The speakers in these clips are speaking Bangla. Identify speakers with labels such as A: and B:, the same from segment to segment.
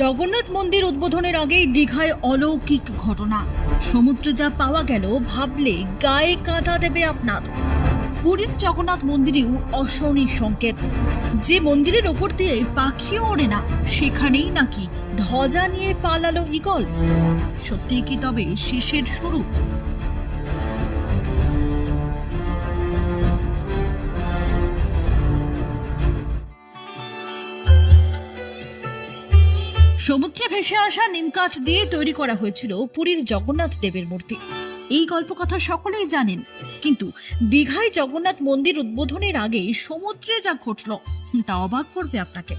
A: জগন্নাথ মন্দির উদ্বোধনের আগেই দীঘায় অলৌকিক ঘটনা। সমুদ্রে যা পাওয়া গেল, ভাবলে গায়ে কাঁটা দেবে আপনার। পুরীর জগন্নাথ মন্দিরেও অশনি সংকেত। যে মন্দিরের ওপর দিয়ে পাখিও ওড়ে না, সেখানেই নাকি ধ্বজা নিয়ে পালালো ইগল সত্যি কি তবে শেষের শুরু? সমুদ্রে ভেসে আসা নিমকাঠ দিয়ে তৈরি করা হয়েছিল পুরীর জগন্নাথ দেবের মূর্তি। এই গল্প কথা সকলেই জানেন, কিন্তু দীঘায় জগন্নাথ মন্দির উদ্বোধনের আগে সমুদ্রে যা ঘটল, তা অবাক করবে আপনাকে।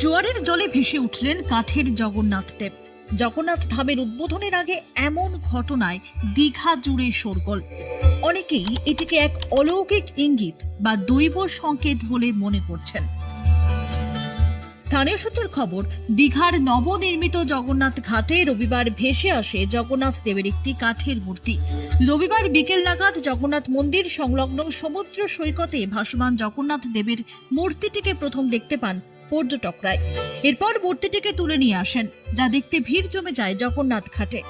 A: জোয়ারের জলে ভেসে উঠলেন কাঠের জগন্নাথ দেব। জগন্নাথ ধামের উদ্বোধনের আগে এমন ঘটনায় দীঘা জুড়ে শোরগোল। অনেকেই এটিকে এক অলৌকিক ইঙ্গিত বা দৈব সংকেত বলে মনে করছেন। স্থানীয় সূত্রের খবর, দীঘার নবনির্মিত জগন্নাথ ঘাটে রবিবার ভেসে আসে জগন্নাথ দেবের একটি কাঠের মূর্তি। রবিবার বিকেল নাগাদ জগন্নাথ মন্দির সংলগ্ন সমুদ্র সৈকতে ভাসমান জগন্নাথ দেবের মূর্তিটিকে প্রথম দেখতে পান পর্যটকরাই। এরপর মূর্তিটিকে তুলে নিয়ে আসেন, যা দেখতে ভিড় জমে যায় জগন্নাথ ঘাটে।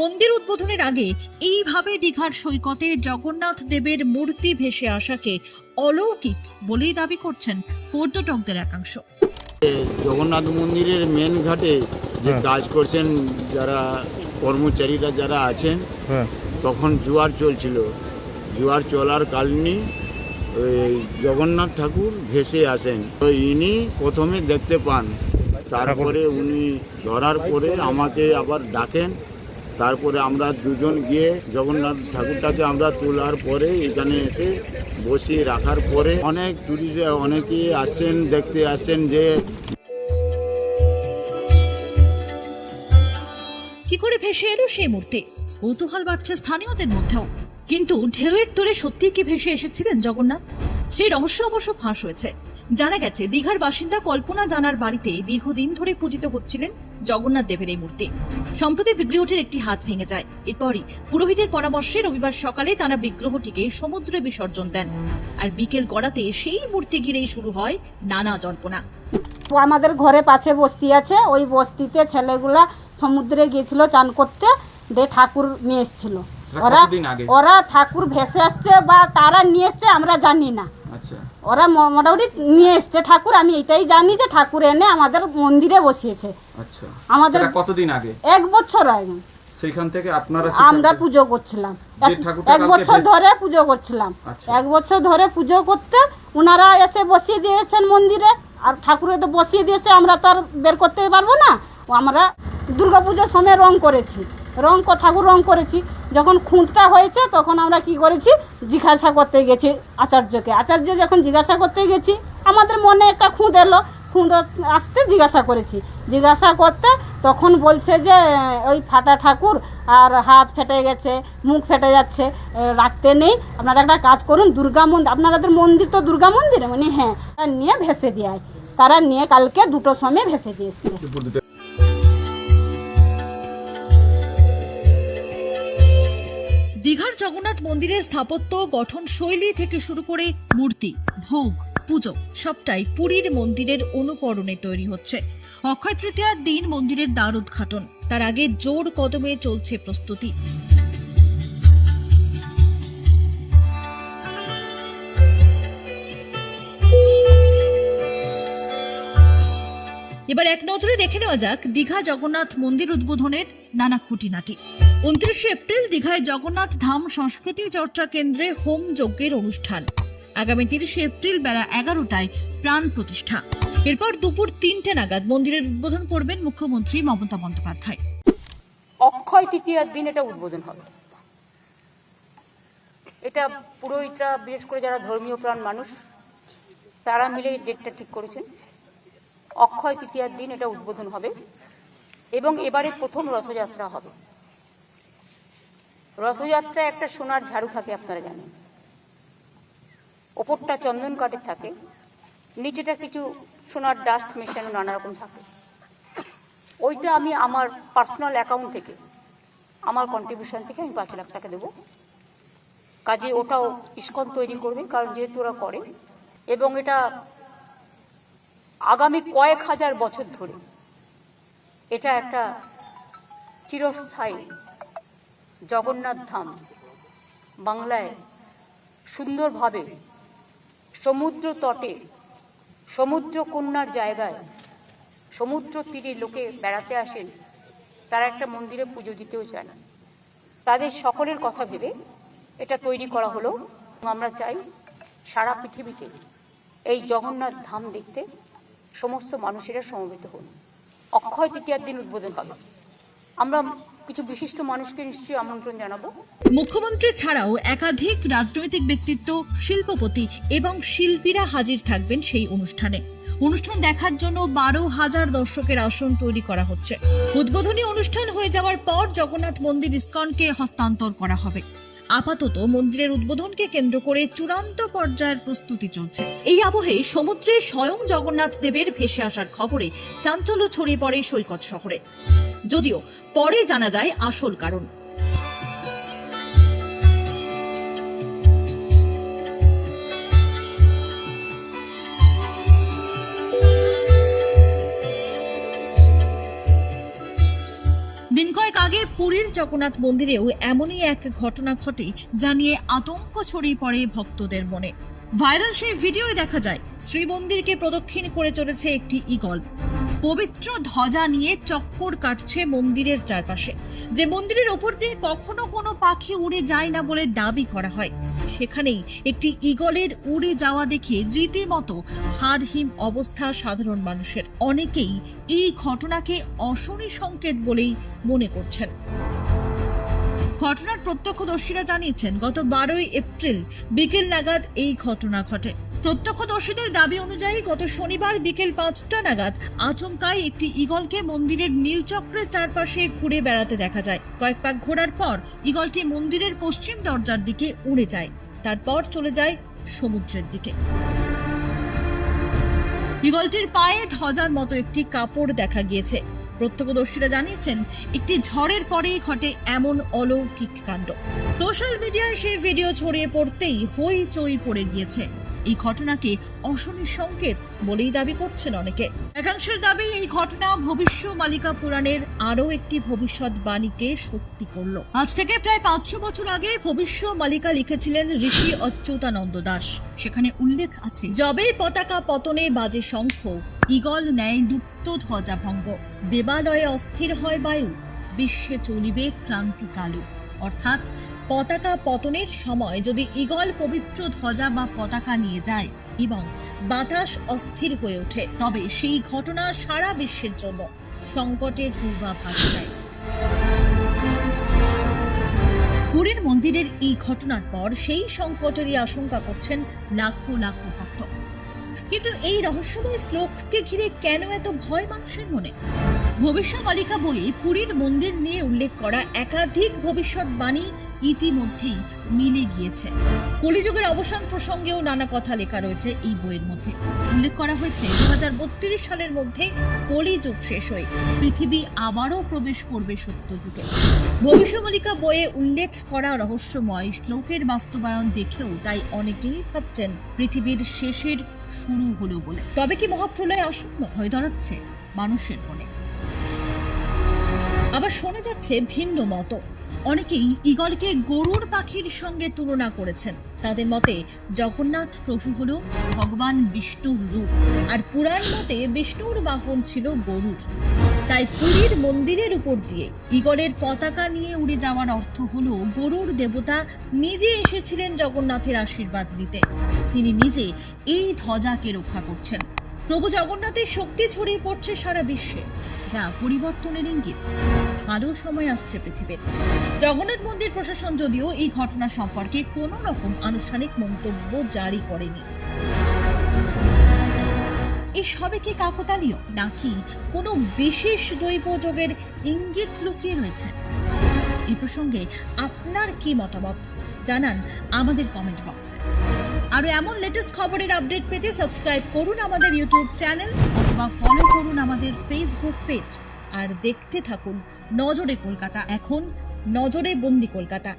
A: মন্দির উদ্বোধনের আগে এইভাবে দীঘার সৈকতে জগন্নাথ দেবের মূর্তি ভেসে আসাকে অলৌকিক বলেই দাবি করছেন পর্যটকদের একাংশ।
B: জগন্নাথ মন্দিরের মেন ঘাটে যে
C: হ্যাঁ।
B: কাজ করছেন যারা কর্মচারীরা যারা আছেন
C: হ্যাঁ।
B: তখন জোয়ার চলছিল। জোয়ার চলার কারণে ওই জগন্নাথ ঠাকুর ভেসে আসেন। তো ইনি প্রথমে দেখতে পান তারপরে উনি ধরার পরে আমাকে আবার ডাকেন। তারপরে আমরা দুজন গিয়ে জগন্নাথ ঠাকুরটাকে আমরা তোলার পরে এখানে এসে বসিয়ে রাখার পরে অনেক টুরিস্ট অনেকেই আসছেন, দেখতে আসছেন যে
A: কি করে ভেসে এলো সেই মূর্তি? কৌতূহল বাড়ছে স্থানীয়দের মধ্যেও। কিন্তু ঢেউয়ের তোরে সত্যি কি ভেসে এসেছিলেন জগন্নাথ? সেই রহস্য অবশ্য ফাঁস হয়েছে। জানা গেছে দীঘার বাসিন্দা কল্পনা জানার বাড়িতে দীর্ঘদিন ধরে পূজিত হচ্ছিলেন জগন্নাথ দেবের এই মূর্তি। সম্প্রতি বিগ্রহটির একটি হাত ভেঙে যায়। এরপরই পুরোহিতের পরামর্শে রবিবার সকালে তারা বিগ্রহটিকে সমুদ্রে বিসর্জন দেন। আর বিকেল গড়াতে সেই মূর্তি ঘিরেই শুরু হয় নানা জল্পনা।
D: তো আমাদের ঘরে পাশে বস্তি আছে। ওই বস্তিতে ছেলেগুলা সমুদ্রে গিয়েছিল চান করতে। দিয়ে ঠাকুর নিয়ে এসেছিল। ওরা ওরা ঠাকুর ভেসে আসছে বা তারা নিয়ে এসছে আমরা জানি না। ওরা ম- মোটামুটি নিয়ে এসছে ঠাকুর আমি এটাই জানি যে ঠাকুর এনে আমাদের মন্দিরে বসিয়েছে।
E: আচ্ছা।
D: আমাদের
E: কতদিন আগে?
D: এক বছর আগে।
E: সেইখান থেকে আপনারা
D: আমরা পুজো করছিলাম। এক- বছর ধরে পুজো করছিলাম।
E: আচ্ছা।
D: এক বছর ধরে পুজো করতে ওনারা এসে বসিয়ে দিয়েছেন মন্দিরে আর ঠাকুরে তো বসিয়ে দিয়েছে আমরা তো আর বের করতে পারব না। আমরা দুর্গাপুজোর সময় রং করেছি। রং ক- ঠাকুর রং করেছি। যখন খুঁতটা হয়েছে, তখন আমরা কি করেছি? জিজ্ঞাসা করতে গেছি আচার্যকে। আচার্য যখন জিজ্ঞাসা করতে গেছি, আমাদের মনে একটা খুঁত এলো। খুঁত আসতে জিজ্ঞাসা করেছি। জিজ্ঞাসা করতে তখন বলছে যে, ওই ফাটা ঠাকুর, আর হাত ফেটে গেছে, মুখ ফেটে যাচ্ছে রাখতে নেই। আপনারা একটা কাজ করুন, দুর্গা মন্দির আপনাদের মন্দির তো দুর্গা মন্দির? মানে হ্যাঁ নিয়ে ভেসে দেয় তারা নিয়ে কালকে দুটো সময় ভেসে দিয়ে
A: দীঘার জগন্নাথ মন্দিরের স্থাপত্য, গঠন শৈলী থেকে শুরু করে মূর্তি, ভোগ, পুজো, সবটাই পুরীর মন্দিরের অনুকরণে তৈরি হচ্ছে। অক্ষয় তৃতীয়ার দিন মন্দিরের দ্বার উদ্ঘাটন। তার আগে জোর কদমে চলছে প্রস্তুতি। এবার এক নজরে দেখে নেওয়া যাক দীঘা জগন্নাথ মন্দির উদ্বোধনের নানা খুঁটিনাটি। উনত্রিশে এপ্রিল দীঘায় জগন্নাথ ধাম সংস্কৃতি চর্চা কেন্দ্রে হোম যজ্ঞের অনুষ্ঠান। আগামী তিরিশে এপ্রিল বেলা এগারোটায় প্রাণ প্রতিষ্ঠা। এরপর দুপুর তিনটে নাগাদ মন্দিরের উদ্বোধন করবেন মুখ্যমন্ত্রী মমতা বন্দ্যোপাধ্যায়।
F: অক্ষয় তৃতীয়ার দিন এটা উদ্বোধন হবে। এটা পুরোহিতরা, বিশেষ করে যারা ধর্মীয় প্রাণ মানুষ, তারা মিলে ডেটটা ঠিক করেছেন। অক্ষয় তৃতীয়ার দিন এটা উদ্বোধন হবে এবং এবারে প্রথম রথযাত্রা হবে। রথযাত্রায় একটা সোনার ঝাড়ু থাকে, আপনারা জানেন। ওপরটা চন্দন কাঠের থাকে, নিচেটা কিছু সোনার ডাস্ট মেশানো নানা রকম থাকে। ওইটা আমি আমার পার্সোনাল অ্যাকাউন্ট থেকে, আমার কন্ট্রিবিউশন থেকে আমি পাঁচ লাখ টাকা দেবো। কাজে ওটাও ইস্কন তৈরি করবে, কারণ যেহেতু ওরা করে, এবং এটা আগামী কয়েক হাজার বছর ধরে এটা একটা চিরস্থায়ী জগন্নাথ ধাম বাংলায় সুন্দরভাবে সমুদ্র তটে, সমুদ্র কন্যার জায়গায়, সমুদ্র তীরে লোকে বেড়াতে আসেন, তারা একটা মন্দিরে পুজো দিতেও চান। তাদের সকলের কথা ভেবে এটা তৈরি করা হলো। আমরা চাই সারা পৃথিবীতে এই জগন্নাথ ধাম দেখতে সমস্ত মানুষেরা সমবেত হন। অক্ষয় তৃতীয়ার দিন উদ্বোধন হবে। আমরা কিছু বিশিষ্ট মানুষকে নিশ্চয়ই আমন্ত্রণ জানাব।
A: মুখ্যমন্ত্রী ছাড়াও একাধিক রাজনৈতিক ব্যক্তিত্ব, শিল্পপতি এবং শিল্পীরা হাজির থাকবেন সেই অনুষ্ঠানে। অনুষ্ঠান দেখার জন্য বারো হাজার দর্শকের আসন তৈরি করা হচ্ছে। উদ্বোধনী অনুষ্ঠান হয়ে যাওয়ার পর জগন্নাথ মন্দির ইস্কনকে হস্তান্তর করা হবে। আপাতত মন্দিরের উদ্বোধনকে কেন্দ্র করে চূড়ান্ত পর্যায়ের প্রস্তুতি চলছে। এই আবহে সমুদ্রে স্বয়ং জগন্নাথ দেবের ভেসে আসার খবরে চাঞ্চল্য ছড়িয়ে পড়ে সৈকত শহরে। যদিও পরে জানা যায় আসল কারণ। আগে পুরীর জগন্নাথ মন্দিরেও এমনই এক ঘটনা ঘটে যা নিয়ে আতঙ্ক ছড়িয়ে পড়ে ভক্তদের মনে। ভাইরাল সেই ভিডিওয় দেখা যায়, শ্রীমন্দিরকে প্রদক্ষিণ করে চলেছে একটি ইগল পবিত্র ধ্বজা নিয়ে চক্কর কাটছে মন্দিরের চারপাশে। যে মন্দিরের ওপর দিয়ে কখনো কোনো পাখি উড়ে যায় না বলে দাবি করা হয়। সেখানেই একটি ইগলের উড়ে যাওয়া দেখে রীতিমতো হাড়হিম অবস্থা সাধারণ মানুষের। অনেকেই এই ঘটনাকে অশনি সংকেত বলেই মনে করছেন। ঘটনার প্রত্যক্ষদর্শীরা জানিয়েছেন, গত বারোই এপ্রিল বিকেল নাগাদ এই ঘটনা ঘটে। প্রত্যক্ষদর্শীদের দাবি অনুযায়ী গত শনিবার বিকেল পাঁচটা নাগাদ আচমকায় একটি ইগলকে মন্দিরের নীলচক্রের চারপাশে ঘুরে বেড়াতে দেখা যায়। কয়েক পাক ঘোরার পর ইগলটি মন্দিরের পশ্চিম দরজার দিকে উড়ে যায়। তারপর চলে যায় সমুদ্রের দিকে। ইগলটির পায়ে ধ্বজার মতো একটি কাপড় দেখা গিয়েছে। প্রত্যক্ষদর্শীরা জানিয়েছেন, একটি ঝড়ের পরেই ঘটে এমন অলৌকিক কাণ্ড। সোশ্যাল মিডিয়ায় সেই ভিডিও ছড়িয়ে পড়তেই হইচই পড়ে গিয়েছে। এই ঘটনাকে অশনি সংকেত বলেই দাবি করছেন অনেকে। একাংশের দাবি, এই ঘটনা ভবিষ্য মালিকা পুরাণের আরও একটি ভবিষ্যৎ বাণীকে সত্যি করল। আজ থেকে প্রায় পাঁচশো বছর আগে ভবিষ্য মালিকা লিখেছিলেন ঋষি অচ্যুতানন্দ দাস। সেখানে উল্লেখ আছে যবেই পতাকা পতনে বাজে শঙ্খ ইগল ন্যায় লুপ্ত ধ্বজা ভঙ্গ। দেবালয়ে অস্থির হয় বায়ু, বিশ্বে চলিবে ক্রান্তি কালু অর্থাৎ পতাকা পতনের সময় যদি ইগল পবিত্র ধ্বজা বা পতাকা নিয়ে যায় এবং বাতাস অস্থির হয়ে ওঠে, তবে সেই ঘটনা সারা বিশ্বের জন্য সংকটের পূর্বাভাস দেয় পুরীর মন্দিরের এই ঘটনার পর সেই সংকটেরই আশঙ্কা করছেন লাখো লাখো ভক্ত। কিন্তু এই রহস্যময় শ্লোককে ঘিরে কেন এত ভয় মানুষের মনে? ভবিষ্যৎবালিকা বইয়ে পুরীর মন্দির নিয়ে উল্লেখ করা একাধিক ভবিষ্যৎবাণী ইতিমধ্যেই মিলে গিয়েছে। কলিযুগের অবসান প্রসঙ্গেও নানা কথা লেখা রয়েছে এই বইয়ের মধ্যে। উল্লেখ করা হয়েছে দু সালের মধ্যে কলিযুগ শেষ হয়ে পৃথিবী আবারও প্রবেশ করবে সত্যযুগে। ভবিষ্যমালিকা বইয়ে উল্লেখ করা রহস্যময় শ্লোকের বাস্তবায়ন দেখেও তাই অনেকেই ভাবছেন পৃথিবীর শেষের শুরু হলো বলে। তবে কি মহাপ্রলয় আসন্ন হয়ে দাঁড়াচ্ছে মানুষের মনে? আবার শোনা যাচ্ছে ভিন্ন মত অনেকেই ইগলকে গরুর পাখির সঙ্গে তুলনা করেছেন। তাদের মতে জগন্নাথ প্রভু হল ভগবান বিষ্ণুর রূপ, আর পুরাণ মতে বিষ্ণুর বাহন ছিল গরুর। তাই পুরীর মন্দিরের উপর দিয়ে ইগলের পতাকা নিয়ে উড়ে যাওয়ার অর্থ হলো গরুর দেবতা নিজে এসেছিলেন জগন্নাথের আশীর্বাদ নিতে। তিনি নিজে এই ধ্বজাকে রক্ষা করছেন। প্রভু জগন্নাথের শক্তি ছড়িয়ে পড়ছে সারা বিশ্বে। যা পরিবর্তনের ইঙ্গিত। ভালো সময় আসছে পৃথিবীর। জগন্নাথ মন্দির প্রশাসন যদিও এই ঘটনা সম্পর্কে কোনো রকম আনুষ্ঠানিক মন্তব্য জারি করেনি। এই সবে কি কাকতালীয়? নাকি কোনো বিশেষ দৈবযোগের ইঙ্গিত লুকিয়ে রয়েছে? এই প্রসঙ্গে আপনার কি মতামত? জানান আমাদের কমেন্ট বক্সে। আরও এমন লেটেস্ট খবরের আপডেট পেতে সাবস্ক্রাইব করুন আমাদের ইউটিউব চ্যানেল অথবা ফলো করুন আমাদের ফেসবুক পেজ আর দেখতে থাকুন নজরে কলকাতা। এখন নজরে বন্দি কলকাতা।